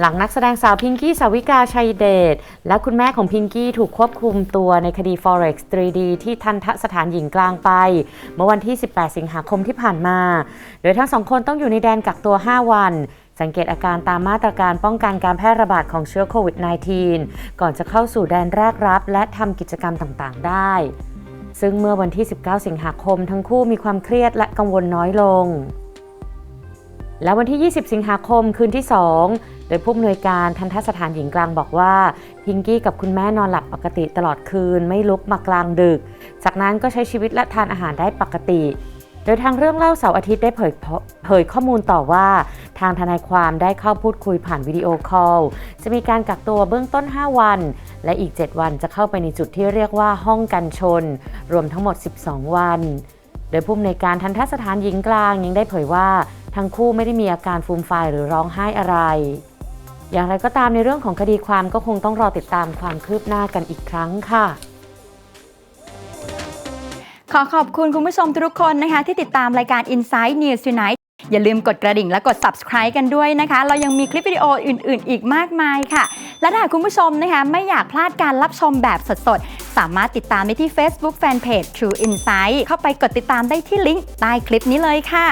หลังนักแสดงสาวพิงกี้สาวิกาชัยเดชและคุณแม่ของพิงกี้ถูกควบคุมตัวในคดี Forex 3D ที่ทันทสถานหญิงกลางไป เมื่อวันที่ 18 สิงหาคมที่ผ่านมา โดยทั้งสองคนต้องอยู่ในแดนกักตัว 5 วัน สังเกตอาการตามมาตรการป้องกันการแพร่ระบาดของเชื้อโควิด -19 ก่อนจะเข้าสู่แดนแรกรับ และทำกิจกรรมต่างๆ ได้ ซึ่งเมื่อวันที่ 19 สิงหาคมทั้งคู่มีความเครียดและกังวลน้อยลง และวันที่ 20 สิงหาคมคืนที่ 2 โดยผู้อำนวยการทันทสถานหญิงกลางบอกว่า พิงกี้กับคุณแม่นอนหลับปกติตลอดคืนไม่ลุกมากลางดึก จากนั้นก็ใช้ชีวิตและทานอาหารได้ปกติ โดยทางเรื่องเล่าเสาร์อาทิตย์ได้เผยเผยข้อมูลต่อว่า ทางทนายความได้เข้าพูดคุยผ่านวิดีโอคอล จะมีการกักตัวเบื้องต้น 5 วัน และอีก 7 วันจะเข้าไปในจุดที่เรียกว่าห้องกันชน รวมทั้งหมด 12 วัน โดยผู้อำนวยการทันทสถานหญิงกลางยังได้เผยว่า ทั้งคู่ไม่ได้มีอาการฟูมฟายหรือร้องไห้อะไร อย่างไรก็ตามในเรื่องของคดีความก็คงต้องรอติดตามความคืบหน้ากันอีกครั้งค่ะขอขอบคุณคุณผู้ชมทุกคนนะคะ ที่ติดตามรายการ Inside News Tonight อย่าลืมกดกระดิ่งและกด subscribe กันด้วยนะคะ เรายังมีคลิปวิดีโออื่น ๆ อีกมากมายค่ะ และถ้าคุณผู้ชมนะคะ ไม่อยากพลาดการรับชมแบบสด ๆ สามารถติดตามได้ที่ Facebook Fanpage True Insight เข้าไปกดติดตามได้ที่ลิงก์ใต้คลิปนี้เลยค่ะ